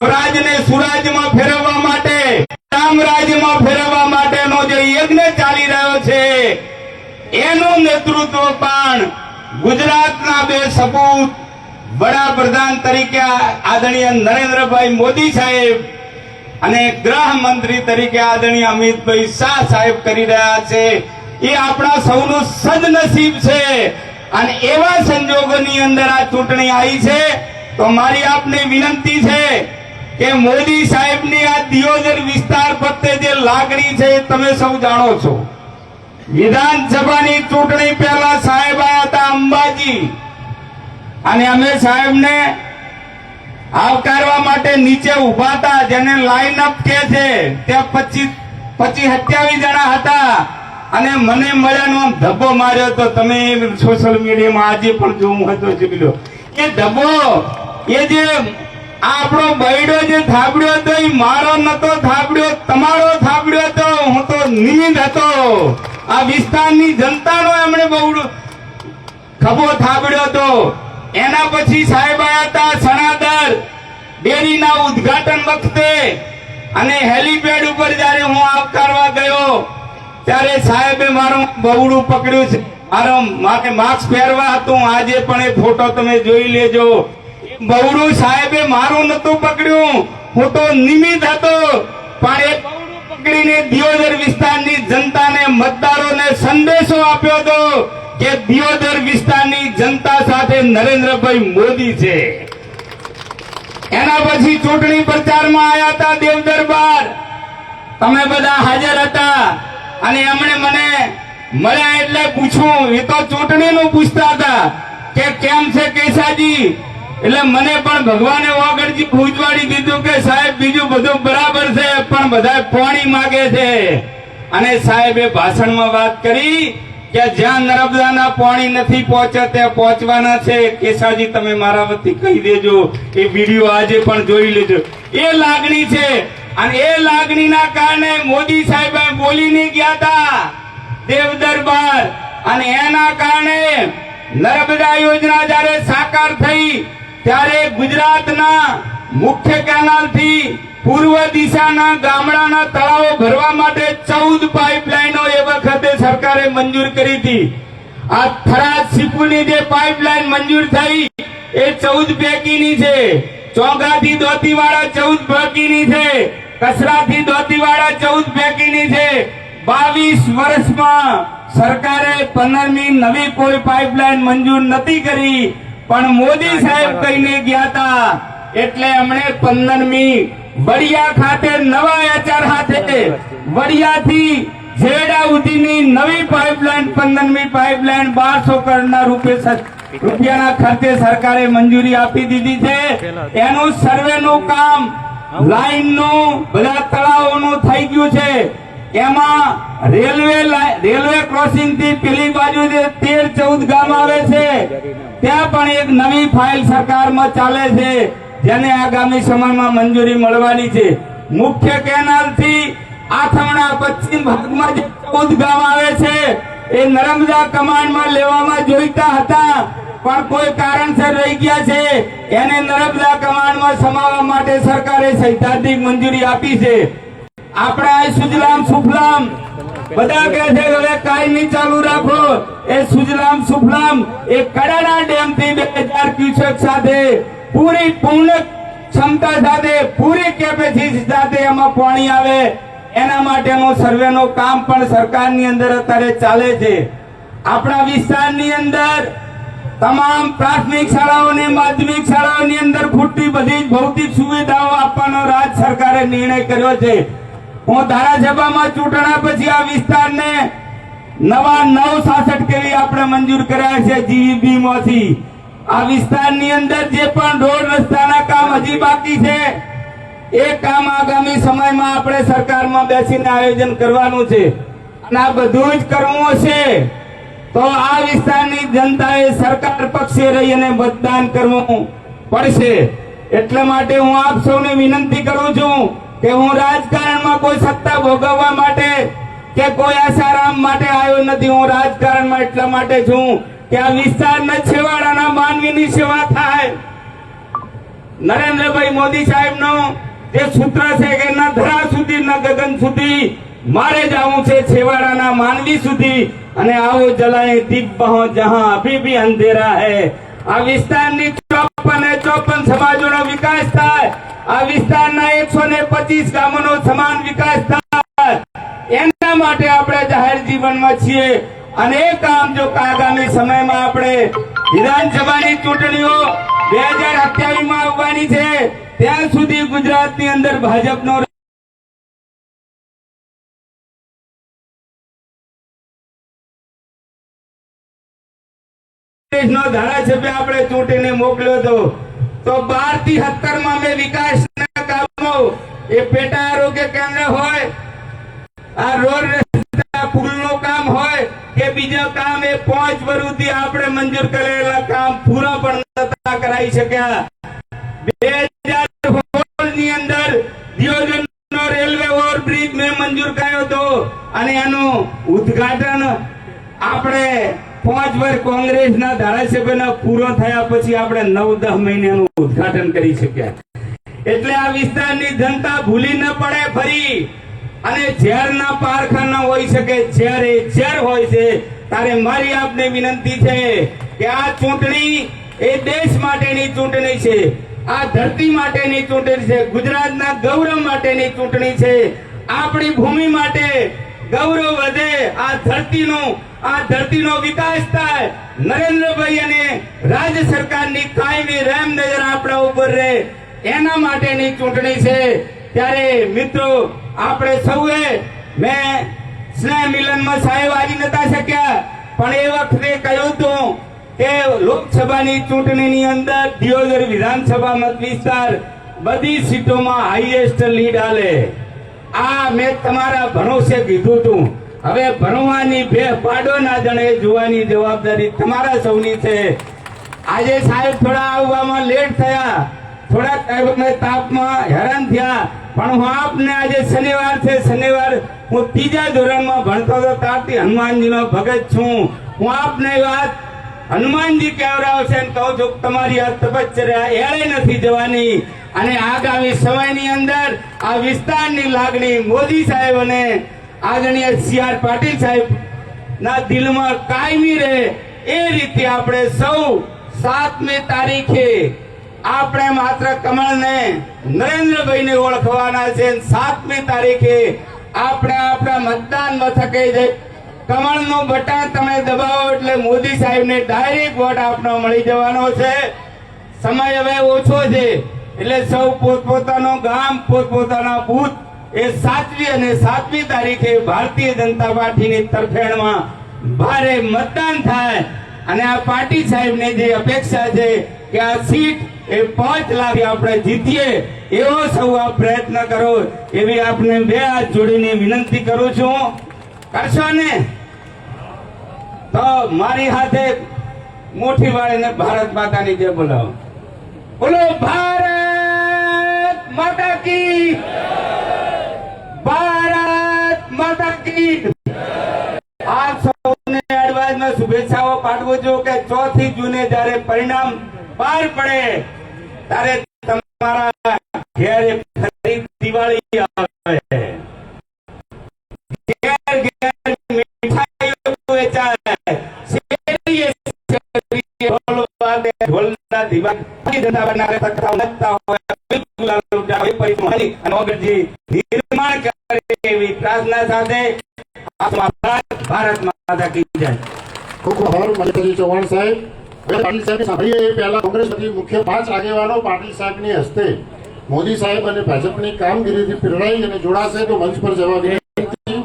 રાજને સુરાજમાં ફેરવવા માટે સામ્રાજ્યમાં ફેરવવા માટેનો જે યજ્ઞ ચાલી રહ્યો છે, એનું નેતૃત્વ પણ ગુજરાતના બે સપૂત વડાપ્રધાન તરીકે આદરણીય નરેન્દ્રભાઈ મોદી સાહેબ અને ગૃહમંત્રી તરીકે આદરણીય અમિતભાઈ શાહ સાહેબ કરી રહ્યા છે. એ આપણા સૌનું સદનસીબ છે અને એવા સંજોગોની અંદર આ ચૂંટણી આવી છે, તો મારી આપને વિનંતી છે કે મોદી સાહેબની આ દિયોદર વિસ્તાર પ્રત્યે જે લાગણી છે એ તમે સૌ જાણો છો. વિધાનસભાની ચૂંટણી પહેલા સાહેબ હતા અંબાજી. અને અમે સાહેબને આવકારવા માટે નીચે ઊભા હતા, જેને લાઈન અપ કે છે, ત્યાં પચીસ પચીસ સત્યાવીસ જણા હતા. અને મને મળ્યાનો આમ ધબ્બો માર્યો તો તમે સોશિયલ મીડિયામાં આજે પણ જોવું હોય જીવી લો. એ ધબ્બો, એ જે આપણો બૈડો જે થાબડ્યો હતો એ મારો નતો થાબડ્યો, તમારો થાબડ્યો હતો, હું તો નિંદ હતો. આ વિસ્તારની જનતાનો એમણે બહુ ખભો થાબડ્યો હતો. એના પછી સાહેબ આવ્યા હતા સણાદર, ડેરીના ઉદ્ઘાટન વખતે. અને હેલીપેડ ઉપર જ્યારે હું આવકારવા ગયો, ત્યારે સાહેબે મારું બહુડું પકડ્યું છે. મારો મારે માસ્ક પહેરવા હતું, આજે પણ એ ફોટો તમે જોઈ લેજો. બહુડું સાહેબે મારું નતું પકડ્યું. હું તો નિમિત હતો. પણ એ પકડીને દિયોદર વિસ્તારની જનતાને મતદારોને સંદેશો આપ્યો હતો કે દિયોદર વિસ્તારની જનતા સાથે નરેન્દ્રભાઈ મોદી છે. એના પછી ચૂંટણી પ્રચારમાં આવ્યા હતા દેવ દરબાર તમે બધા હાજર હતા. અને એમણે મને મળ્યા એટલે પૂછ્યું એ તો ચૂંટણીનું પૂછતા હતા કે કેમ છે કેસાજી? એટલે મને પણ ભગવાને વાગડજી પૂછવાડી દીધું કે સાહેબ, બીજું બધું બરાબર છે, પણ બધા પાણી માગે છે. અને સાહેબે ભાષણમાં વાત કરી કે જ્યાં નર્મદાના પાણી નથી પહોંચે ત્યાં પહોંચવાના છે. કેસાજી, તમે મારા વતી કહી દેજો. એ વીડિયો આજે પણ જોઈ લેજો. એ લાગણી છે. અને એ લાગણીના કારણે મોદી સાહેબ બોલીને ગયા હતા દેવ દરબાર અને એના કારણે નર્મદા યોજના જયારે સાકાર થઈ ત્યારે ગુજરાતના મુખ્ય કેનાલથી પૂર્વ દિશાના ગામડાના તળાવો ભરવા માટે ચૌદ પાઇપલાઇનો એ વખતે સરકારે મંજૂર કરી હતી. આ થરાદ સિપુની જે પાઇપલાઇન મંજૂર થઈ, એ ચૌદ પૈકીની છે. ચોગાથી દોતીવાળા ચૌદ પૈકીની છે. કસરાથી દોતીવાળા ચૌદ પૈકીની છે. બાવીસ વર્ષમાં સરકારે પંદરમી નવી કોઈ પાઇપલાઇન મંજૂર નથી કરી. પણ મોદી સાહેબ કહીને ગયા હતા એટલે અમને પંદરમી વડિયા ખાતે નવા આચાર હાથે વડિયાથી જેડા સુધીની નવી પાઇપલાઇન પંદરમી પાઇપલાઇન બારસો કરોડના રૂપે રૂપિયાના ખર્ચે સરકારે મંજૂરી આપી દીધી છે. એનું સર્વેનું કામ લાઇનનું બધા તળાવોનું થઈ ગયું છે. એમાં રેલવે રેલવે ક્રોસિંગથી પેલી બાજુ જે તેર ચૌદ ગામ આવે છે, ત્યાં પણ એક નવી ફાઇલ સરકારમાં ચાલે છે, જેને આગામી સમયમાં મંજૂરી મળવાની છે. મુખ્ય કેનાલથી આથમણા પશ્ચિમ ભાગમાં જે ચૌદ ગામ આવે છે, એ નર્મદા કમાન્ડમાં લેવામાં જોઈતા હતા, પણ કોઈ કારણસર રહી ગયા છે. એને નર્મદા કમાન્ડમાં સમાવવા માટે સરકારે સૈદ્ધાંતિક મંજૂરી આપી છે. આપણે સુજલામ સુફલામ. બધા કહે છે, હવે હવે નહીં ચાલુ રાખો. એ સુજલામ સુફલામ એ કડાના ડેમથી બે હજાર ક્યુસેક સાથે પૂરી પૂર્ણ ક્ષમતા સાથે, પૂરી કેપેસિટી સાથે એમાં પાણી આવે. એના માટેનો સર્વેનો કામ પણ સરકારની અંદર અત્યારે ચાલે છે. આપણા વિસ્તારની અંદર તમામ પ્રાથમિક શાળાઓ ને માધ્યમિક શાળાઓની અંદર ખૂટતી બધી ભૌતિક સુવિધાઓ આપવાનો રાજ સરકારે નિર્ણય કર્યો છે. હું ધારાસભામાં ચૂંટણા પછી આ વિસ્તારને નવા નવ સાસઠ કેવી આપણે મંજૂર કર્યા છે જીવીબી માંથી આ વિસ્તારની અંદર જે પણ રોડ રસ્તાના કામ હજી બાકી છે, એ કામ આગામી સમયમાં આપણે સરકારમાં બેસીને આયોજન કરવાનું છે. અને આ બધું જ કરવું હશે, તો આ વિસ્તારની જનતાએ સરકાર પક્ષે રહી અને મતદાન કરવું પડશે. એટલા માટે હું આપ સૌને વિનંતી કરું છું કે હું રાજકારણમાં કોઈ સત્તા ભોગવવા માટે કે કોઈ આસારામ માટે આવ્યો નથી. હું રાજકારણમાં એટલા માટે છું કે આ વિસ્તારના છેવાડાના માનવીની સેવા થાય. નરેન્દ્રભાઈ મોદી સાહેબનો જે સૂત્ર છે કે ના ધરા સુધી, ના ગગન સુધી, મારે જવું છે છેવાડાના માનવી સુધી. અને આવો જલાએ દીપ બહો જહાં, અભી ભી અંધેરા હે. આ વિસ્તારની ચોપન ચોપન સમાજોનો વિકાસ થાય. આ વિસ્તારના એકસો ને પચીસ ગામોનો સમાન વિકાસ થાય. એના માટે આપણે જાહેર જીવનમાં છીએ. અને એ કામ જો આગામી સમયમાં આપણે વિધાનસભાની ચૂંટણીઓ બે હજાર અઠ્યાવીસમાં આવવાની છે, ત્યાં સુધી ગુજરાતની અંદર ભાજપનો ધારાસભ્ય આપણે ચૂંટીને મોકલ્યો હતો. તો બારથી સત્તરમાં અમે વિકાસના કામો, એ પેટા આરોગ્ય કેન્દ્ર હોય, આ રોડ રસ્તા, પુલનું કામ હોય, કે બીજા કામ એ પાંચ વર્ષથી આપણે મંજૂર કરેલા કામ પૂરા પણ નતા કરાઈ શક્યા. બે ની અંદર દિયોજનનો રેલવે ઓવરબ્રિજ મેં મંજૂર કર્યો હતો. અને એનું ઉદ્ઘાટન આપણે પાંચ વર્ષ કોંગ્રેસના ધારાસભ્યના પૂરો થયા પછી આપણે નવ દસ મહિનાનું ઉદ્ઘાટન કરી શક્યા. એટલે આ વિસ્તારની જનતા ભૂલી ન પડે ફરી. અને ઝેરના પારખાના હોઈ શકે, ઝેર એ ઝેર હોય છે. તારે મારી આપને વિનંતી છે કે આ ચૂંટણી એ દેશ માટેની ચૂંટણી છે. આ ધરતી માટેની ચૂંટણી છે. ગુજરાતના ગૌરવ માટેની ચૂંટણી છે. આપણી ભૂમિ માટે ગૌરવ વધે આ ધરતીનું આ ધરતીનો વિકાસ થાય. નરેન્દ્રભાઈ અને રાજ્ય સરકારની કાયમી રેમ નજર આપણા ઉપર રહે. એના માટેની ચૂંટણી છે. ત્યારે મિત્રો, આપણે સૌએ મેં સ્નેહ મિલનમાં સાહેબ આવી નતા શક્યા. પણ એ વખતે કહ્યું હતું કે લોકસભાની ચૂંટણીની અંદર દિયોદર વિધાનસભા મત વિસ્તાર બધી સીટોમાં હાઈએસ્ટ લીડ આલે. આ મેં તમારા ભરોસે કીધું હતું. હવે ભણવાની બે પાડો ના જણે જોવાની જવાબદારી તમારા સૌની છે. આજે સાહેબ થોડા આવવામાં લેટ થયા. થોડા તાપમાં હેરાન થયા. પણ હું આપને આજે શનિવાર છે, શનિવાર હું ત્રીજા ધોરણમાં ભણતો હતો ત્યારથી હનુમાનજીનો ભગત છું. હું આપને વાત, હનુમાનજી કેવડાવશે કહું છું, તમારી આ તપશ્ચર્યા એળે નથી જવાની. અને આગામી સમયની અંદર આ વિસ્તારની લાગણી મોદી સાહેબ અને આદરણીય સી આર પાટીલ સાહેબ, ના દિલમાં કાયમી રહે એ રીતે આપણે સૌ સાતમી તારીખે આપણે માત્ર કમળને નરેન્દ્રભાઈને ઓળખવાના છે સાતમી તારીખે આપણે આપણા મતદાન મથકે કમળનું બટન તમે દબાવો એટલે મોદી સાહેબને ડાયરેક્ટ વોટ આપનો મળી જવાનો છે. સમય હવે ઓછો છે, એટલે સૌ પોતપોતાનો ગામ, પોતપોતાના બૂથ એ સાતમી અને સાતમી તારીખે ભારતીય જનતા પાર્ટીની તરફેણમાં ભારે મતદાન થાય. અને આ પાર્ટી સાહેબને જે અપેક્ષા છે કે આ સીટ એ પાંચ લાખ આપણે જીતીએ, એવો સૌ આ પ્રયત્ન કરો એવી આપને બે હાથ જોડીને વિનંતી કરું છું. કરશો ને? તો મારી હાથે મોટી વાળીને ભારત માતાની જય બોલાવો. બોલો, ભારત માતા કી માતા કી આ સૌને એડવાન્સમાં શુભેચ્છાઓ પાઠવું છું કે ચોથી જૂને જ્યારે પરિણામ બહાર પડે ત્યારે તમારા ઘેરે ફરી દિવાળી આવે ઘેર ઘેર મીઠાઈઓ વેચાય શેરીએ શેરીએ ઢોલ વાગે, ઢોલના ધીમા ભારતીય જનતા પાર્ટીના કાર્યકર્તાઓ નાચતા હોય, ગુલાલ લૂંટતા હોય, પરિપૂર્ણ અને ઓગણજી નિર્માણ કરે એવી પ્રાર્થના સાથે ભારત માતા કી જય. ખૂબ ખૂબ આભાર મલિકજી ચૌહાણ સાહેબ. પાટીલ સાહેબ સાંભળીએ, એ પહેલા કોંગ્રેસમાંથી મુખ્ય પાંચ આગેવાનો પાટીલ સાહેબની હસ્તે મોદી સાહેબ અને ભાજપની કામગીરીથી પ્રેરાઈ અને જોડાશે તો મંચ પર જવા વિનંતી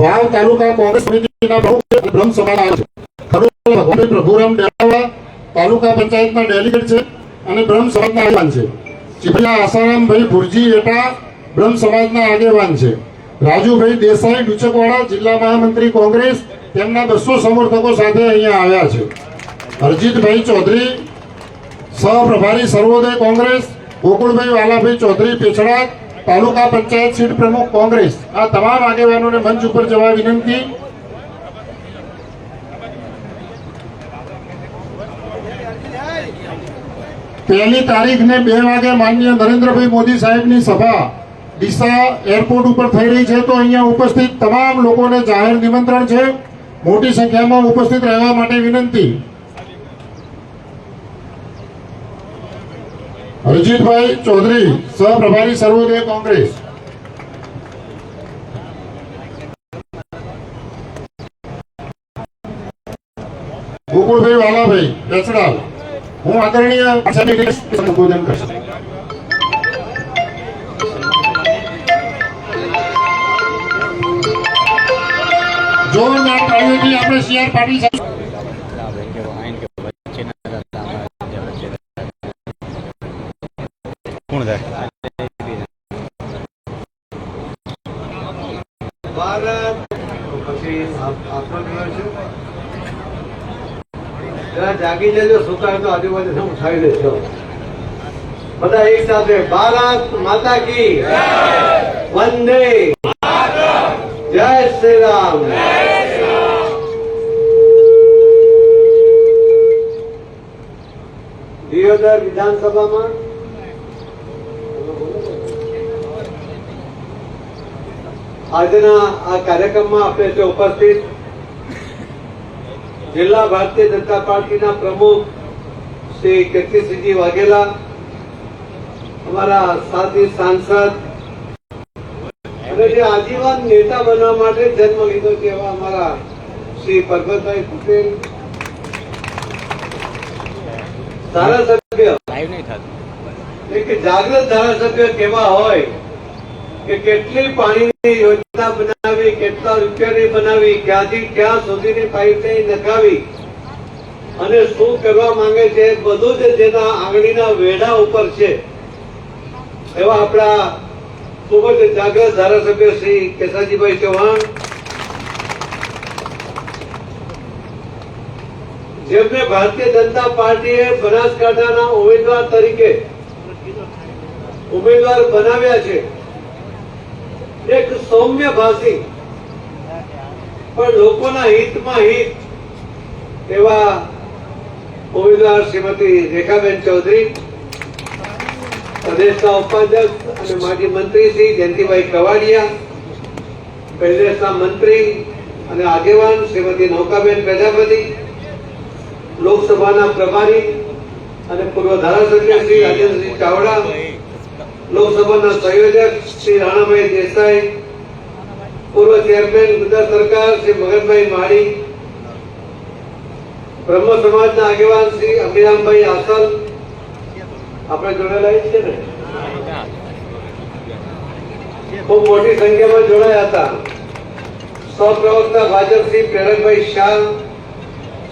વાવ તાલુકા કોંગ્રેસ સમિતિના પ્રમુખ બ્રહ્મ સમાજ છે ભગવાન પ્રભુરામ ડેલાવા તાલુકા પંચાયતના ડેલિગેટ છે. અને બ્રહ્મ સમાજના આગેવાન છે. ચીભિયા આસારામભાઈ ભુરજી એટા બ્રહ્મ સમાજના આગેવાન છે. રાજુભાઈ દેસાઈ, ડુચકવાડા જિલ્લા મહામંત્રી કોંગ્રેસ તેમના બસો સમર્થકો સાથે અહીંયા આવ્યા છે. હરજીતભાઈ ચૌધરી, સહપ્રભારી સર્વોદય કોંગ્રેસ, ગોકુળભાઈ વાલાભાઈ ચૌધરી પેછડા તાલુકા પંચાયત સીટ પ્રમુખ કોંગ્રેસ. આ તમામ આગેવાનોને મંચ ઉપર જવા વિનંતી. પહેલી તારીખને બે વાગે માનનીય નરેન્દ્રભાઈ મોદી સાહેબની સભા ડીસા એરપોર્ટ ઉપર થઈ રહી છે. તો અહીંયા ઉપસ્થિત તમામ લોકોને જાહેર નિમંત્રણ છે. મોટી સંખ્યામાં ઉપસ્થિત રહેવા માટે વિનંતી. અરજીતભાઈ ચૌધરી, સહપ્રભારી સર્વોદય કોંગ્રેસ. ગોકુળભાઈ વાલાભાઈ, બેસડાલ. હું આદરણીય સંબોધન કરીશ જોરદાર તાળીઓથી આપણે સીઆર પાટીલ ભારત. આપણો જરા જાગી જજો, સુકાય તો આજુબાજુ ઉઠાવી લેજો બધા એક સાથે, ભારત માતા કી વંદે જય શ્રી રામ. દિયોદર વિધાનસભામાં? આજના આ કાર્યક્રમમાં આપણે તે ઉપસ્થિત જિલ્લા ભારતીય જનતા પાર્ટીના પ્રમુખ શ્રી જગદીશસિંહજી વાઘેલા અમારા સાથી સાંસદ અને જે આજીવન નેતા બનવા માટે જન્મ લીધો છે એવા અમારા શ્રી પરબતભાઈ પટેલ ધારાસભ્ય. જાગૃત ધારાસભ્ય કેવા હોય કે કેટલી પાણીની યોજના બનાવી, કેટલા રૂપિયાની બનાવી, ક્યાંથી ક્યાં સુધીની પાઇપલાઇન નખાવી? અને શું કરવા માંગે છે? બધું જ જેના આંગળીના વેઢા ઉપર છે. એવા આપણા ખૂબ જ જાગ્રત ધારાસભ્ય શ્રી કેસાજીભાઈ ચૌહાણ, જેમને ભારતીય જનતા પાર્ટીએ બનાસકાંઠાના ઉમેદવાર તરીકે ઉમેદવાર બનાવ્યા છે. એક સૌમ્ય ભાષી. પણ લોકોના હિતમાં હિત એવા ઉમેદવાર શ્રીમતી રેખાબેન ચૌધરી, પ્રદેશના ઉપાધ્યક્ષ અને માજી મંત્રી શ્રી જયંતિભાઈ કવાડિયા, પ્રદેશના મંત્રી અને આગેવાન શ્રીમતી નૌકાબેન પ્રજાપતિ, લોકસભાના પ્રભારી અને પૂર્વ ધારાસભ્ય શ્રી રાજેન્દ્રસિંહ ચાવડા લોકસભાના સંયોજક શ્રી રાણાભાઈ દેસાઈ, પૂર્વ ચેરમેન ગુજરાત સરકાર શ્રી મગનભાઈ માળી, બ્રહ્મ સમાજના આગેવાન શ્રી અભિરામભાઈ આસલ. આપણે જોડાયેલા છે ને? ખૂબ મોટી સંખ્યામાં જોડાયા હતા. સહપ્રવક્તા ભાજપ શ્રી પ્રેરકભાઈ શાહ,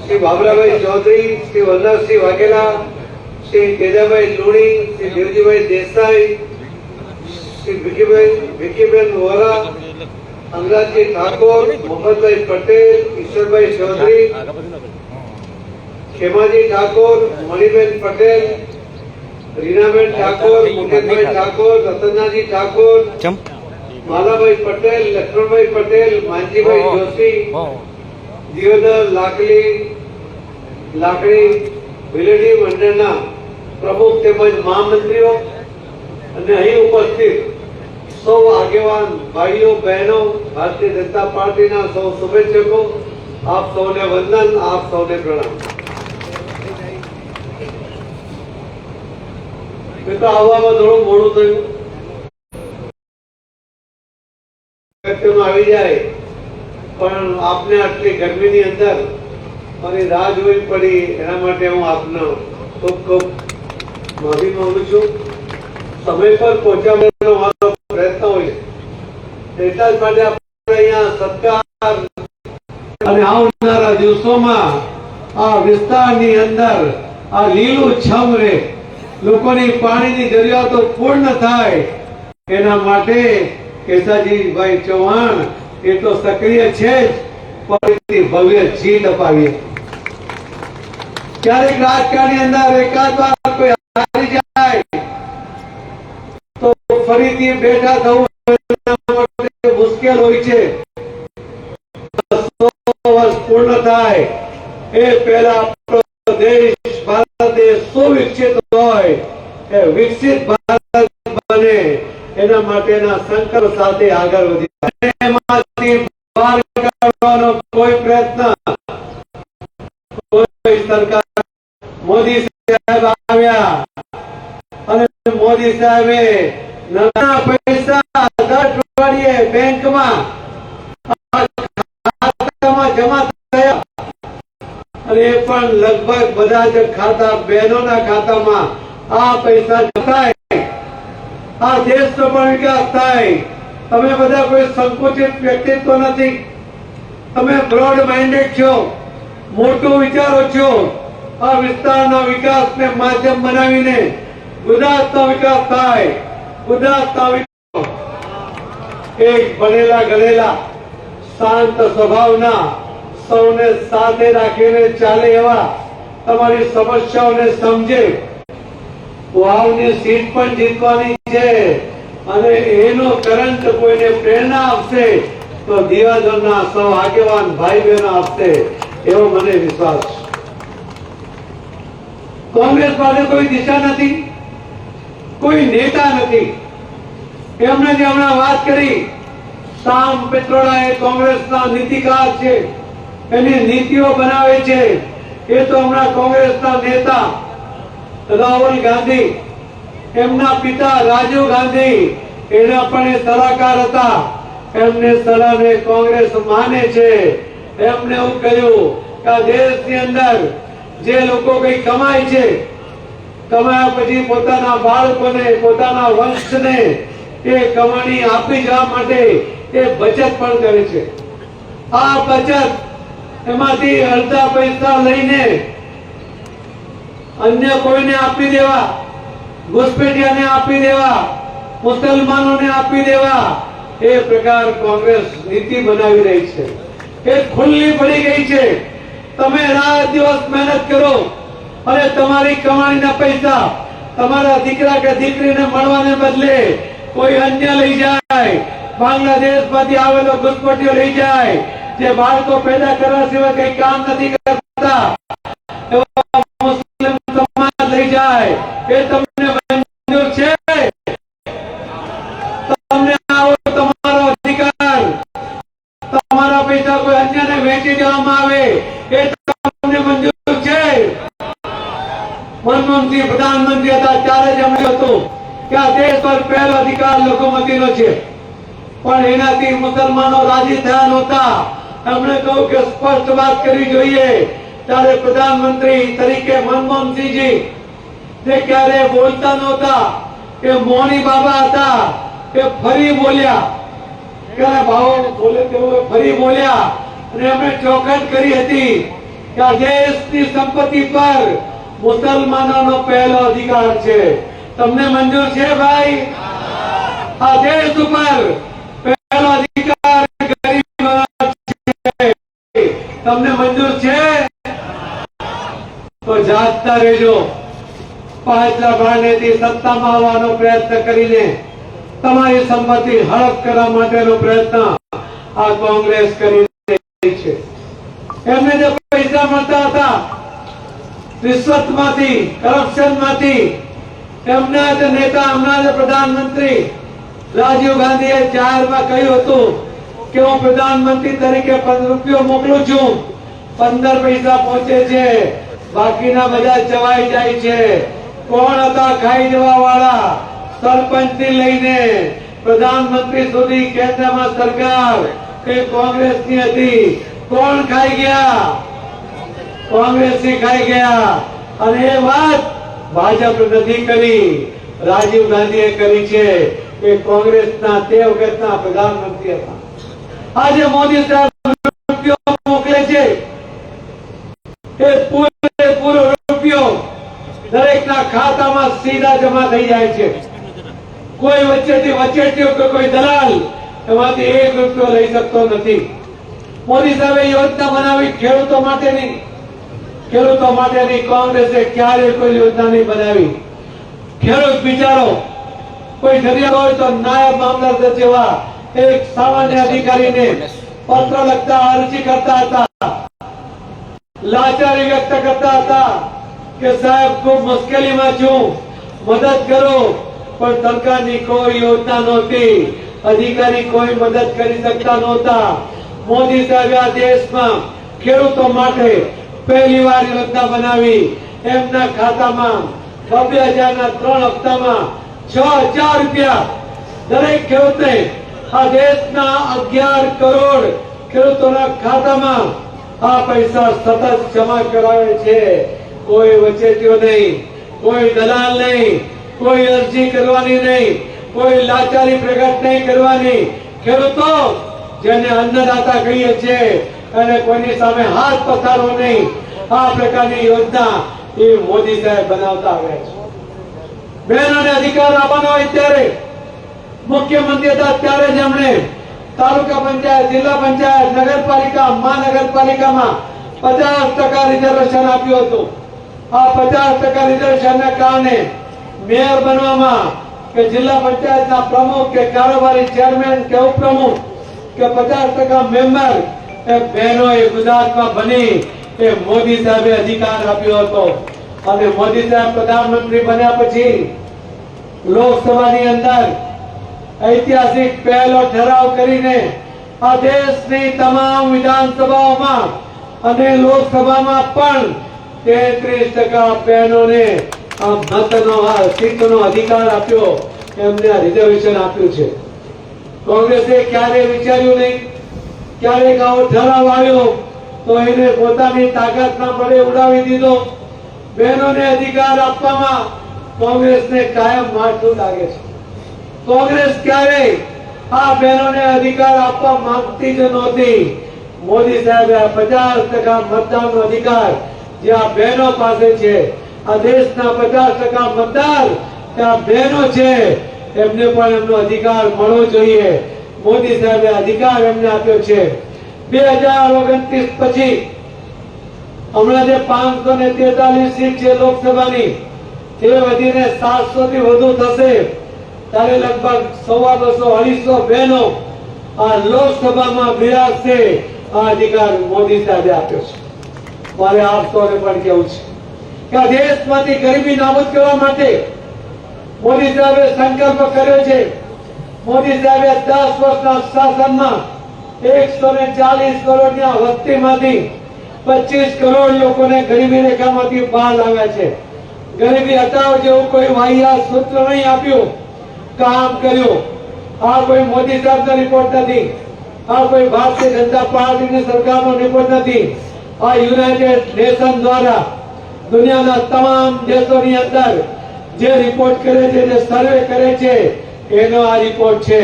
શ્રી બાબરાભાઈ ચૌધરી, શ્રી વલ્લભસિંહ વાઘેલા શ્રી કેદાભાઈ લુણી શ્રી દેવજીભાઈ દેસાઈ શ્રી ભીખીભાઈ ભીખીબેન વોરા અંગાજી ઠાકોર મોહનભાઈ પટેલ ઈશ્વરભાઈ ચૌધરી ખેમાજી ઠાકોર મણિબેન પટેલ રીનાબેન ઠાકોર મુકેશભાઈ ઠાકોર રતનાજી ઠાકોર માલાભાઈ પટેલ લક્ષ્મણભાઈ પટેલ માનજીભાઈ જોશી દિયોદર લાકડી લાકડી ભીલડી મંડળના પ્રમુખ તેમજ મહામંત્રીઓ અને અહીં ઉપસ્થિત સૌ આગેવાન ભાઈઓ, બહેનો, ભારતીય જનતા પાર્ટીના સૌ શુભેચ્છકો, આપ સૌને વંદન, આપ સૌને પ્રણામ. આવવામાં થોડું મોડું થયું. આવી જાય, પણ આપને આટલી ગરમીની અંદર મારી રાહ જોવી પડી, એના માટે હું આપનો ખૂબ ખૂબ માફી માંગુ છું. સમયસર પહોંચાડવાનો મારો પ્રયત્ન હોય. એટલા જ માટે આપણે અહીંયા સત્કાર અને આવનારા દિવસોમાં આ વિસ્તારની અંદર આ લીલું છમ રે, લોકોની પાણીની જરૂરિયાતો પૂર્ણ થાય. એના માટે કેસાજીભાઈ ચૌહાણ એ તો સક્રિય છે જ ભવ્ય જીત અપાવીએ. ક્યારેક રાજકારણની અંદર એકાદ વાર કોઈ હારી જાય, તો ફરીથી બેઠા થવું મુશ્કેલ હોય છે. પૂર્ણ થાય, એ પહેલા આપણો દેશ ભારત દેશ સુવિકસિત હોય, એ વિકસિત ભારત બને, એના માટેના સંકલ્પ સાથે આગળ વધી બહાર કાઢવાનો કોઈ પ્રયત્ન કોઈ સરકાર, મોદી સાહેબ આવ્યા. મોદી સાહેબે નાના પૈસા બેંકમાં જમા થયા. અને એ પણ લગભગ બધા જ ખાતા બહેનોના ખાતામાં આ પૈસા થાય આ દેશનો પણ વિકાસ થાય. તમે બધા કોઈ સંકુચિત વ્યક્તિત્વ નથી. તમે બ્રોડ માઇન્ડેડ છો. મોટું વિચારો છો. આ વિસ્તારના વિકાસને માધ્યમ બનાવીને ગુજરાતનો વિકાસ થાય. ગુજરાતના એક ભણેલા ગણેલા શાંત સ્વભાવના સૌને સાથે રાખીને ચાલે એવા તમારી સમસ્યાઓને સમજે. વાવની સીટ પણ જીતવાની છે અને એનો કરંટ કોઈને પ્રેરણા આપશે તો દિવાજોના સૌ આગેવાન ભાઈ બહેનો આપશે. એવો મને વિશ્વાસ છે. કોંગ્રેસ પાસે કોઈ દિશા નથી, કોઈ નેતા નથી. એમને જે હમણાં વાત કરી, સામ પેટ્રોડા એ કોંગ્રેસના નીતિકાર છે, એની નીતિઓ બનાવે છે, એ તો હમણાં કોંગ્રેસના નેતા રાહુલ ગાંધી, એમના પિતા રાજીવ ગાંધી, એના પણ એ સલાહકાર હતા. એમને સલાહને કોંગ્રેસ માને છે. એમને એવું કહ્યું કે આ દેશની અંદર જે લોકો કઈ કમાય છે, કમાયા પછી પોતાના બાળકોને, પોતાના વંશને એ કમાણી આપી જવા માટે એ બચત પણ કરે છે. આ બચત એમાંથી અડધા પૈસા લઈને અન્ય કોઈને આપી દેવા ઘુસપેટિયાને આપી દેવા, મુસલમાનોને આપી દેવા, એ પ્રકાર કોંગ્રેસ નીતિ બનાવી રહી છે. એ ખુલ્લી પડી ગઈ છે. તમે રાત દિવસ મહેનત કરો અને તમારી કમાણીના પૈસા તમારા દીકરા કે દીકરીને મળવાને બદલે કોઈ અન્ય લઈ જાય. બાંગ્લાદેશમાંથી આવેલો ઘુસપટીઓ લઈ જાય. જે બાળકો પેદા કરવા સિવાય કઈ કામ નથી કરતા લઈ જાય. એ તમને છે? તમને આવો તમારો અધિકાર. તમારા પૈસા કોઈ અન્યને વેચી દેવામાં આવે એ તમને મંજૂર છે મનમોહનસિંહ પ્રધાનમંત્રી હતા, ત્યારે જ એમણે હતું. કે આ દેશ પર પહેલો અધિકાર લઘુમતીનો છે. પણ એનાથી મુસલમાનો રાજી થયા નહોતા. એમણે કહ્યું કે સ્પષ્ટ વાત કરવી જોઈએ. ત્યારે પ્રધાનમંત્રી તરીકે મનમોહનસિંહજી તે ક્યારે બોલતા નહોતા. એ મોની બાબા હતા. એ ફરી બોલ્યા. ક્યારે ભાવો બોલે તેઓ ફરી બોલ્યા. અને એમણે ચોખટ કરી હતી કે આ દેશની સંપત્તિ પર મુસલમાનોનો પહેલો અધિકાર છે. તમને મંજૂર છે ભાઈ? આ દેશ ઉપર પહેલો અધિકાર તમને મંજૂર છે? તો જાગતા રહેજો. પાછલા ભાંડેથી સત્તામાં આવવાનો પ્રયત્ન કરીને તમારી સંપત્તિ હડપ કરવા માટેનો પ્રયત્ન આ કોંગ્રેસ કરી રહી છે. એમને જે પૈસા મળતા હતા રિશ્વતમાંથી કરપ્શનમાંથી એમના જ નેતા હમણાં જ પ્રધાનમંત્રી રાજીવ ગાંધીએ જાહેરમાં કહ્યું હતું કે હું પ્રધાનમંત્રી તરીકે રૂપિયો મોકલું છું. પંદર પૈસા પહોંચે છે. બાકીના બધા ચવાઈ જાય છે. કોણ હતા ખાઈ જવા વાળા સરપંચથી લઈને પ્રધાનમંત્રી સુધી કેન્દ્રમાં સરકાર કોંગ્રેસની હતી. કોણ ખાઈ ગયા? કોંગ્રેસી ખાઈ ગયા. અને એ વાત ભાજપ નથી કરી. રાજીવ ગાંધીએ કરી છે કે કોંગ્રેસના તે વખતના પ્રધાનમંત્રી હતા. આજે મોદી સાહેબ મોકલે છે. એ પૂરેપૂરો રૂપિયો દરેકના ખાતામાં સીધા જમા થઈ જાય છે. કોઈ વચ્ચેથી વચેટીઓ કે કોઈ દલાલ એમાંથી એક રૂપિયો લઈ શકતો નથી. મોદી સાહેબે યોજના બનાવી ખેડૂતો માટેની. ખેડૂતો માટેની કોંગ્રેસે ક્યારે કોઈ યોજના નહીં બનાવી. ખેડૂત બિચારો કોઈ જરિયા હોય તો નાયબ મામલતદાર જેવા એક સામાન્ય અધિકારીને પત્ર લખતા, અરજી કરતા હતા. લાચારી વ્યક્ત કરતા હતા કે સાહેબ, ખૂબ મુશ્કેલીમાં છું. મદદ કરો. પણ સરકારની કોઈ યોજના નહોતી. અધિકારી કોઈ મદદ કરી શકતા નહોતા. મોદી સાહેબ આ દેશમાં ખેડૂતો માટે પહેલી વાર યોજના બનાવી. એમના ખાતામાં બબ્બે હજારના ત્રણ હપ્તામાં છ હજાર રૂપિયા. દરેક ખેડૂતને આ દેશના અગિયાર કરોડ ખેડૂતોના ખાતામાં આ પૈસા સતત જમા કરાવે છે. કોઈ વચેટીઓ નહીં, કોઈ દલાલ નહીં, કોઈ અરજી કરવાની નહીં, કોઈ લાચારી પ્રગટ નહીં કરવાની. ખેડૂતો જેને અન્નદાતા કહીએ છીએ અને કોઈની સામે હાથ પથારો નહીં. આ પ્રકારની યોજના એ મોદી સાહેબ બનાવતા આવ્યા છે. બહેનોને અધિકાર આપવાનો હોય ત્યારે મુખ્યમંત્રી હતા ત્યારે જ એમણે તાલુકા પંચાયત, જિલ્લા પંચાયત, નગરપાલિકા, મહાનગરપાલિકામાં પચાસ ટકા રિઝર્વેશન આપ્યું હતું. આ પચાસ ટકા રિઝર્વેશનના કારણે મેયર બનવામાં કે જિલ્લા પંચાયતના પ્રમુખ કે કારોબારી ચેરમેન કે ઉપપ્રમુખ કે પચાસ ટકા મેમ્બર એ બહેનોએ ગુજરાતમાં બની એ મોદી સાહેબે અધિકાર આપ્યો હતો. અને મોદી સાહેબ પ્રધાનમંત્રી બન્યા પછી લોકસભાની અંદર ઐતિહાસિક પહેલો ઠરાવ કરીને આ દેશની તમામ વિધાનસભાઓમાં અને લોકસભામાં પણ તેત્રીસ ટકા બહેનોને મતનો સીટનો અધિકાર આપ્યો. એમને રિઝર્વેશન આપ્યું છે. કોંગ્રેસે ક્યારે વિચાર્યું નહીં. ક્યારેક આવો ઠરાવ આવ્યો તો એને પોતાની તાકાતના બળે ઉડાવી દીધો. બહેનોને અધિકાર આપવામાં કોંગ્રેસને કાયમ માઠું લાગે છે. કોંગ્રેસ ક્યારે આ બહેનોને અધિકાર આપવા માંગતી જ નહોતી. મોદી સાહેબે પચાસ ટકા મતદાનનો અધિકાર જે આ બહેનો પાસે છે, આ દેશના પચાસ ટકા મતદાર, ત્યાં બહેનો છે, એમને પણ એમનો અધિકાર મળવો જોઈએ. મોદી સાહેબે અધિકાર એમને આપ્યો છે. બે હજાર ઓગણત્રીસ પછી હમણાં જે પાંચસો ને તેતાલીસ સીટ છે લોકસભાની, તે વધીને સાતસો થી વધુ થશે. ત્યારે લગભગ સવા બસો અઢીસો બહેનો આ લોકસભામાં બિરાજશે. આ અધિકાર મોદી સાહેબે આપ્યો છે. મારે આપ સૌને પણ કેવું છે કે આ દેશમાંથી ગરીબી નાબૂદ કરવા માટે મોદી સાહેબે સંકલ્પ કર્યો છે. મોદી સાહેબે દસ વર્ષના શાસનમાં એકસો ને ચાલીસ કરોડની વસ્તીમાંથી પચીસ કરોડ લોકોને ગરીબી રેખામાંથી બહાર લાવ્યા છે. ગરીબી હટાવ જેવું કોઈ વાહિયા સૂત્ર નહીં આપ્યું. કામ કર્યું. આ કોઈ મોદી સાહેબનો રિપોર્ટ નથી. આ કોઈ ભારતીય જનતા પાર્ટીની સરકારનો રિપોર્ટ નથી. આ યુનાઇટેડ નેશન દ્વારા દુનિયાના તમામ દેશોની અંદર જે રિપોર્ટ કરે છે, જે સર્વે કરે છે એનો આ રિપોર્ટ છે.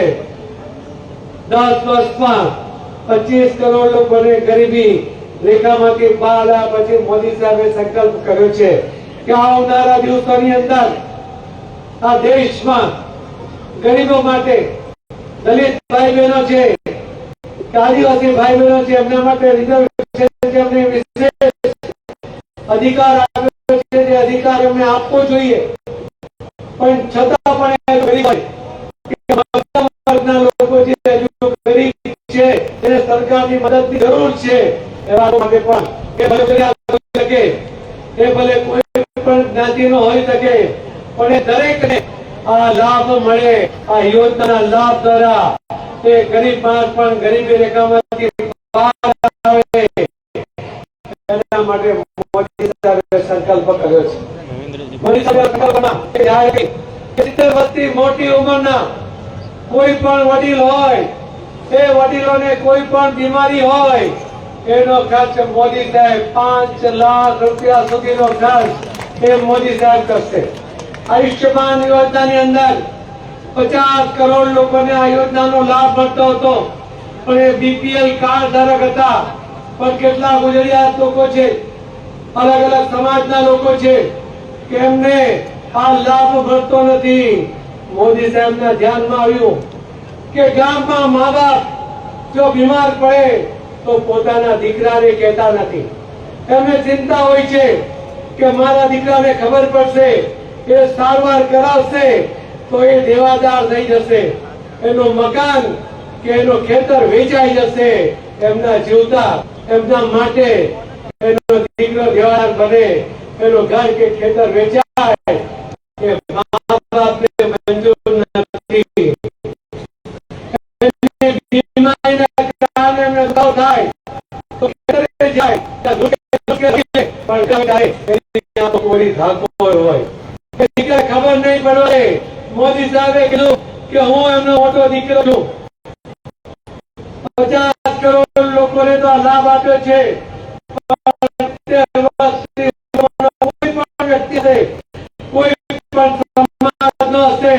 દસ વર્ષમાં પચીસ કરોડ લોકોને ગરીબી રેખામાંથી બહાર આવ્યા પછી મોદી સાહેબે સંકલ્પ કર્યો છે કે આવનારા દિવસોની અંદર આ દેશમાં ગરીબો માટે દલિત ભાઈ બહેનો છે, આદિવાસી ભાઈ બહેનો છે, એમના માટે રિઝર્વેશન અધિકાર આપ્યો છે, જે અધિકાર એમને આપવો જોઈએ. પણ છતાં પણ ગરીબ વર્ગના લોકો જે હજુ ગરીબ છે એને સરકારની મદદની જરૂર છે. એવા માટે પણ એ ભલે શકે એ ભલે કોઈ પણ જ્ઞાતિનો હોઈ શકે પણ એ દરેકને આ લાભ મળે. આ યોજનાના લાભ દ્વારા એ ગરીબ માણસ પણ ગરીબી રેખામાંથી બહાર આવે. એના માટે મોદી સાહેબે સંકલ્પ કર્યો છે. મોદી સાહેબે સંકલ્પના મોટી ઉંમરના કોઈ પણ વડીલ હોય તે વડીલોને કોઈ પણ બીમારી હોય, એનો ખર્ચ મોદી સાહેબ પાંચ લાખ રૂપિયા સુધીનો ખર્ચ એ મોદી સાહેબ કરશે. આયુષ્યમાન યોજનાની અંદર પચાસ કરોડ લોકોને આ યોજનાનો લાભ મળતો હતો, પણ એ બીપીએલ કાર્ડ ધારક હતા, પણ કેટલા ગુજરાત લોકો છે, અલગ અલગ સમાજના લોકો છે, કે એમને આ લાભ મળતો નથી. મોદી સાહેબના ધ્યાનમાં આવ્યું કે ગામમાં મા બાપ જો બીમાર પડે તો પોતાના દીકરાને કહેતા નથી. એમને ચિંતા હોય છે કે મારા દીકરાને ખબર પડશે, એ સારવાર કરાવશે, તો એ દેવાદાર થઈ જશે. એનું મકાન કે એનું ખેતર વેચાઈ જશે, એમના જીવતા, એમના માટે એનો દીકરો દેવાદાર બને, એનું ઘર કે ખેતર વેચાય મોદી લાભ આપ્યો છે. કોઈ પણ સમાજ ન હશે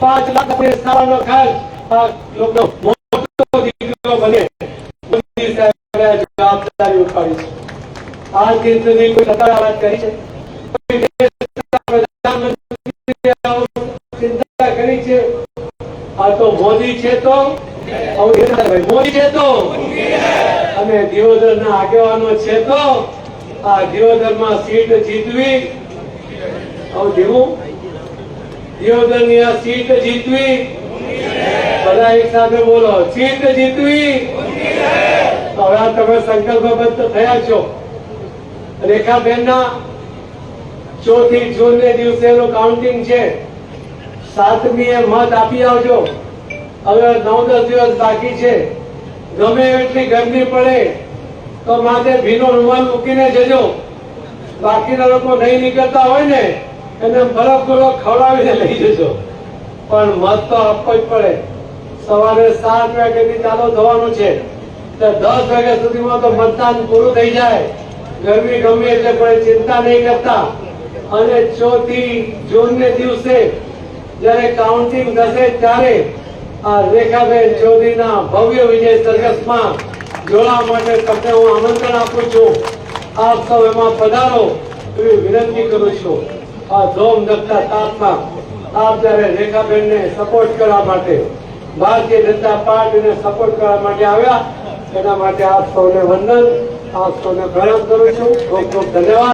પાંચ લાખ રૂપિયા સારાનો આજથી સુધી કોઈ સરકારે વાત કરી છે? જીતવી? જેવું દિયોદરની આ સીટ જીતવી? બધા એક સાથે બોલો, સીટ જીતવી? હવે તમે સંકલ્પબદ્ધ થયા છો. રેખાબેન ના ચોથી જૂન ને દિવસે એનું કાઉન્ટિંગ છે. સાતમી એ મત આપી આવજો. હવે નવ દસ દિવસ બાકી છે. ગમે એટલી ગરમી પડે તો માથે ભીનો રૂમાલ મૂકીને જજો. બાકીના લોકો નહીં નીકળતા હોય ને, એને બરફ ગોળો ખવડાવીને લઈ જજો. પણ મત તો આપવો જ પડે. સવારે સાત વાગ્યાથી ચાલુ થવાનું છે. તો દસ વાગ્યા સુધીમાં તો મતદાન પૂરું થઈ જાય. ગરમી ગમે એટલે પણ ચિંતા નહીં કરતા. અને ચોથી જૂન ને દિવસે જ્યારે કાઉન્ટિંગ થશે ત્યારે આ રેખાબેન ચૌધરીના ભવ્ય વિજય સરઘસમાં જોડાવા માટે તમને હું આમંત્રણ આપું છું. આપ સૌ એમાં પધારો એવી વિનંતી કરું છું. આ ધોમ ધકતા તાપમાં આપ જ્યારે રેખાબેનને સપોર્ટ કરવા માટે ભારતીય જનતા પાર્ટીને સપોર્ટ કરવા માટે આવ્યા, એના માટે આપ સૌને વંદન. આપ સૌને પ્રણામ કરું છું. ખૂબ ખૂબ ધન્યવાદ.